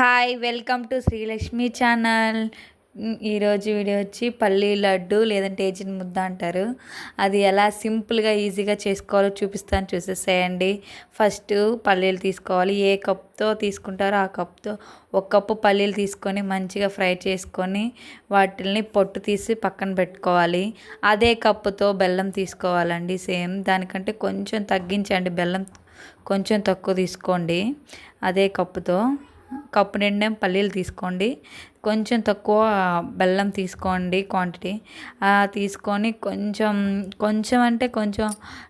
Hi welcome to Srilakshmi channel ఈరోజు video వచ్చి పల్లీ లడ్డు లేదంటే ఏజిన్ ముద్ద అంటారు. అది ఎలా సింపుల్గా ఈజీగా చేసుకోవాలో చూపిస్తాను చూసేసేయండి. ఫస్ట్ పల్లీలు తీసుకోవాలి. ఏ కప్తో తీసుకుంటారో ఆ కప్తో ఒక కప్పు పల్లీలు తీసుకొని మంచిగా ఫ్రై చేసుకొని వాటిని పొట్టు తీసి పక్కన పెట్టుకోవాలి. అదే కప్పుతో బెల్లం తీసుకోవాలండి సేమ్. దానికంటే కొంచెం తగ్గించండి బెల్లం కొంచెం తక్కువ తీసుకోండి. అదే కప్పుతో కప్పు నిండా పల్లీలు తీసుకోండి. కొంచెం తక్కువ బెల్లం తీసుకోండి క్వాంటిటీ తీసుకొని కొంచెం కొంచెం అంటే కొంచెం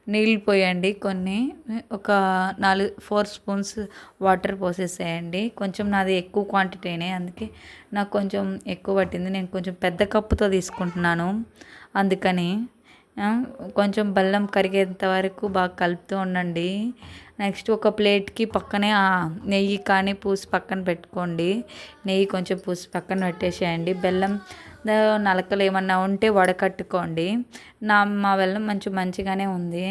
నీళ్ళు పోయండి. కొన్ని ఒక నాలుగు ఫోర్ స్పూన్స్ వాటర్ పోసేసేయండి. కొంచెం నాది ఎక్కువ క్వాంటిటీనే అందుకే నాకు కొంచెం ఎక్కువ పట్టింది. నేను కొంచెం పెద్ద కప్పుతో తీసుకుంటున్నాను. అందుకని కొంచెం బెల్లం కరిగేంత వరకు బాగా కలుపుతూ ఉండండి. నెక్స్ట్ ఒక ప్లేట్కి పక్కనే నెయ్యి కానీ పూసి పక్కన పెట్టుకోండి. నెయ్యి కొంచెం పూసి పక్కన పెట్టేసేయండి. బెల్లం నలకలు ఏమన్నా ఉంటే వడకట్టుకోండి. నా మా బెల్లం మంచి మంచిగానే ఉంది.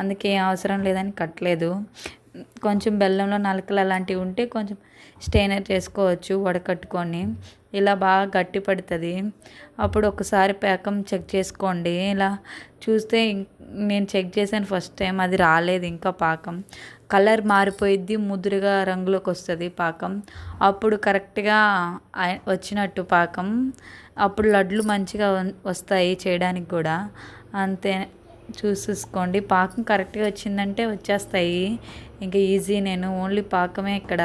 అందుకే అవసరం లేదని కట్టలేదు. కొంచెం బెల్లంలో నలకలు అలాంటివి ఉంటే కొంచెం స్టెయినర్ చేసుకోవచ్చు వడకట్టుకొని. ఇలా బాగా గట్టి పడుతుంది. అప్పుడు ఒకసారి పేకం చెక్ చేసుకోండి. ఇలా చూస్తే నేను చెక్ చేశాను ఫస్ట్ టైం అది రాలేదు ఇంకా పాకం. కలర్ మారిపోయిద్ది ముదురుగా రంగులోకి వస్తుంది పాకం. అప్పుడు కరెక్ట్గా వచ్చినట్టు పాకం. అప్పుడు లడ్లు మంచిగా వస్తాయి చేయడానికి కూడా. అంతే. చూసేసుకోండి. పాకం కరెక్ట్గా వచ్చిందంటే వచ్చేస్తాయి. ఇంకా ఈజీ నేను ఓన్లీ పాకమే ఇక్కడ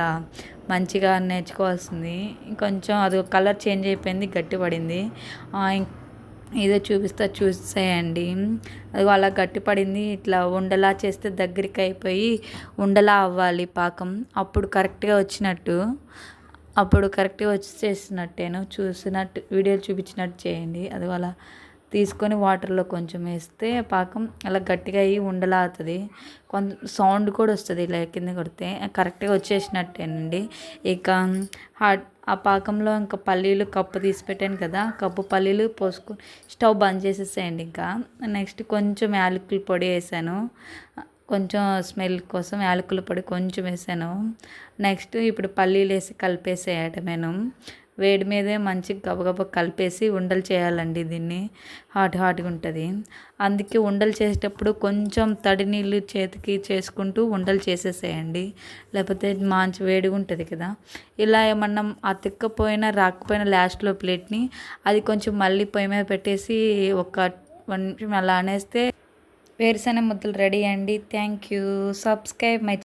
మంచిగా నేర్చుకోవాల్సింది. కొంచెం అది కలర్ చేంజ్ అయిపోయింది గట్టి పడింది. ఇదే చూపిస్తా చూసేయండి. అది అలా గట్టిపడింది ఇట్లా ఉండలా చేస్తే దగ్గరికి అయిపోయి ఉండలా అవ్వాలి పాకం. అప్పుడు కరెక్ట్గా వచ్చినట్టు అప్పుడు కరెక్ట్గా వచ్చి చేసినట్టేను చూసినట్టు వీడియోలు చూపించినట్టు చేయండి. అది అలా తీసుకొని వాటర్లో కొంచెం వేస్తే పాకం అలా గట్టిగా అయ్యి ఉండలాగుతుంది కొంత సౌండ్ కూడా వస్తుంది ఇలా కింద కొడితే. కరెక్ట్గా వచ్చేసినట్టేనండి. ఇక హాట్ ఆ పాకంలో ఇంకా పల్లీలు కప్పు తీసి పెట్టాను కదా కప్పు పల్లీలు పోసుకొని స్టవ్ బంద్ చేసేసేయండి ఇంకా. నెక్స్ట్ కొంచెం యాలకుల పొడి వేసాను. కొంచెం స్మెల్ కోసం యాలకుల పొడి కొంచెం వేసాను. నెక్స్ట్ ఇప్పుడు పల్లీలు వేసి కలిపేసేయటమేను. వేడి మీదే మంచి గబగబ కలిపేసి ఉండలు చేయాలండి దీన్ని. హాట్ హాట్గా ఉంటుంది. అందుకే ఉండలు చేసేటప్పుడు కొంచెం తడి నీళ్ళు చేతికి చేసుకుంటూ ఉండలు చేసేసేయండి. లేకపోతే మంచి వేడిగా ఉంటుంది కదా. ఇలా ఏమన్నా అతిక్కపోయినా రాకపోయినా లాస్ట్లో ప్లేట్ని అది కొంచెం మళ్ళీ పొయ్యి మీద పెట్టేసి ఒక వన్ నిమిషం అలా అనేస్తే వేరుశనగ ముద్దలు రెడీ అండి. Thank you. Subscribe my